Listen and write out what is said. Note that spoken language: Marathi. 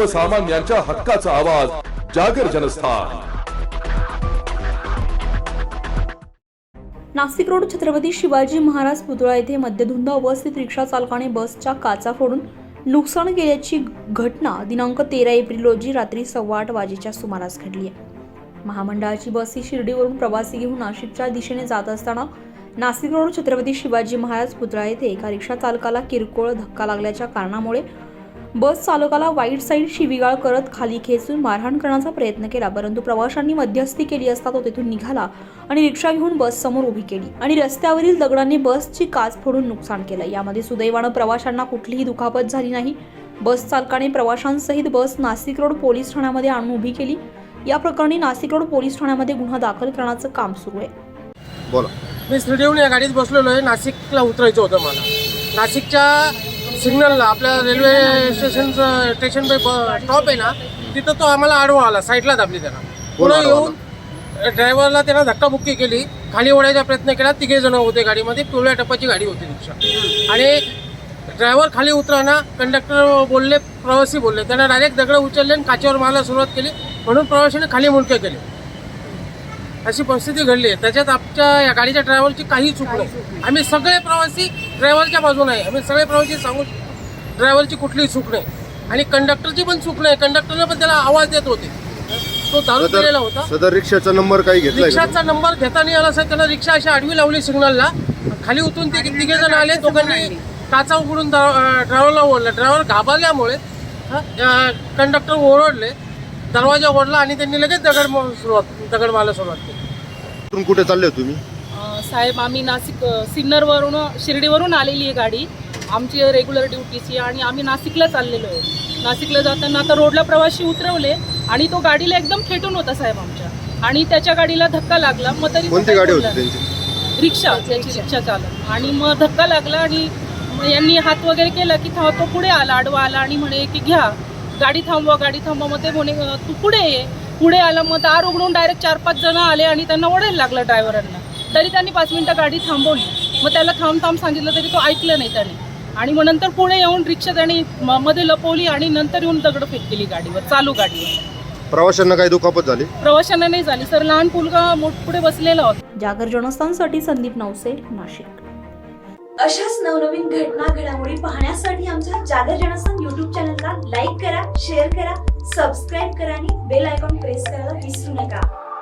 सर्वसामान्यांच्या हक्काचा आवाज जागर जनस्थान. नाशिक रोड छत्रपती शिवाजी महाराज पुतळा येथे मध्यधुंद अवस्थित रिक्षा चालकाने बसच्या काचा फोडून नुकसान केल्याची घटना दिनांक तेरा एप्रिल रोजी रात्री सव्वा आठ वाजेच्या सुमारास घडली आहे. महामंडळाची बस ही शिर्डीवरून प्रवासी घेऊन नाशिकच्या दिशेने जात असताना नाशिक रोड छत्रपती शिवाजी महाराज पुतळा येथे एका रिक्षा चालकाला किरकोळ धक्का लागल्याच्या कारणामुळे बस चालकाला वाईट साईड शिवीगाळ करत खाली खेचून मारहाण करण्याचा प्रयत्न केला परंतु प्रवाशांनी मध्यस्थी केली असता तो तेथून निघाला आणि रिक्षा घेऊन बस समोर उभी केली आणि रस्त्यावरील दगडांनी बसची काच फोडून नुकसान केलं. यामध्ये सुदैवानं प्रवाशांना कुठलीही दुखापत झाली नाही. बस चालकाने प्रवाशांसहित बस नाशिक रोड पोलीस ठाण्यामध्ये आणून उभी केली. या प्रकरणी नाशिक रोड पोलीस ठाण्यामध्ये गुन्हा दाखल करण्याचं काम सुरू आहे. बोला. मी स्टेडियमहून या गाडीत बसलेलो आहे. नाशिकला उतरायचं होतं मला. नाशिकच्या सिग्नलला आपल्या रेल्वे स्टेशनचं स्टेशन पे स्टॉप आहे ना तिथं तो आम्हाला आडवा आला साईडला दाबली त्याला आडवा येऊन ड्रायव्हरला त्यानं धक्काबुक्की केली खाली ओढायचा प्रयत्न केला तिघे जण होते गाडीमध्ये पिवळ्या टप्प्याची गाडी होती रिक्षा. आणि ड्रायव्हर खाली उतराना कंडक्टर बोलले प्रवासी बोलले त्यांना डायरेक्ट दगड उचलले आणि काचेवर मारायला सुरुवात केली म्हणून प्रवाशाने खाली मुंडके केले. अशी परिस्थिती घडली आहे. त्याच्यात आमच्या या गाडीच्या ड्रायव्हरची काही चूक नाही. आम्ही सगळे प्रवासी ड्रायव्हरच्या बाजूने आहे. आम्ही सगळे प्रवासी सांगू ड्रायव्हरची कुठलीही चूक नाही. आणि कंडक्टरची पण चूक नाही. कंडक्टरने पण त्याला आवाज देत होते. तो दारू पिलेला होता. सदर रिक्षाचा नंबर काही घेतलाय का रिक्षाचा नंबर घेता नाही आला सर त्याला रिक्षा अशी आडवी लावली सिग्नलला. खाली उतरून ते तिघे जण आले. दोघांनी काचा उघडून ड्रायव्हरला ओढलं. ड्रायव्हर घाबरल्यामुळे कंडक्टर ओरडले. दरवाजा ओढला आणि त्यांनी लगेच दगड मारून सुरुवात दगड मारायला सुरुवात केली? कुठून कुठे चालले हो तुम्ही? अ, साहेब आम्ही नाशिक अ, सिन्नरवरून शिर्डीवरून आलेली आहे गाडी. आमची रेग्युलर ड्युटीची आणि आम्ही नाशिकला चाललेलो आहे. नाशिकला जाताना आता रोडला प्रवासी उतरवले आणि तो गाडीला एकदम खेटून होता साहेब आमच्या. आणि त्याच्या गाडीला धक्का लागला मग तरी तो कोणती काही गाडी होती त्यांची? रिक्षा त्याची रिक्षा चालक. आणि मग धक्का लागला आणि मग यांनी हात वगैरे केला की था तो पुढे आला आडवा आला आणि म्हणे की घ्या. गाडी थांबवा गाडी थांबवा. मग ते म्हणे "अं, तू पुढे ये. पुढे आला मग दार उघडून डायरेक्ट चार पाच जण आले आणि त्यांना ओढायला लागलं ड्रायव्हरांना तरी त्यांनी पाच मिनिटं गाडी थांबवली. मग त्याला थांब थांब सांगितलं तरी तो ऐकलं नाही त्याने. आणि मग नंतर पुढे येऊन रिक्षा त्याने मध्ये लपवली आणि नंतर येऊन दगडफेक केली गाडीवर चालू गाडीवर. प्रवाशांना काही दुखापत झाली? प्रवाशांना नाही झाली. सर लहान मुलगा मोठ पुढे बसलेला होता. जागर जनस्थानसाठी संदीप नवसे नाशिक. अशाच नवनवीन घटना घडामोडी पाहण्यासाठी आमच्या जागर जनस्थान युट्यूब चॅनलला सबस्क्राईब करा आणि बेल आयकॉन प्रेस करायला विसरू नका.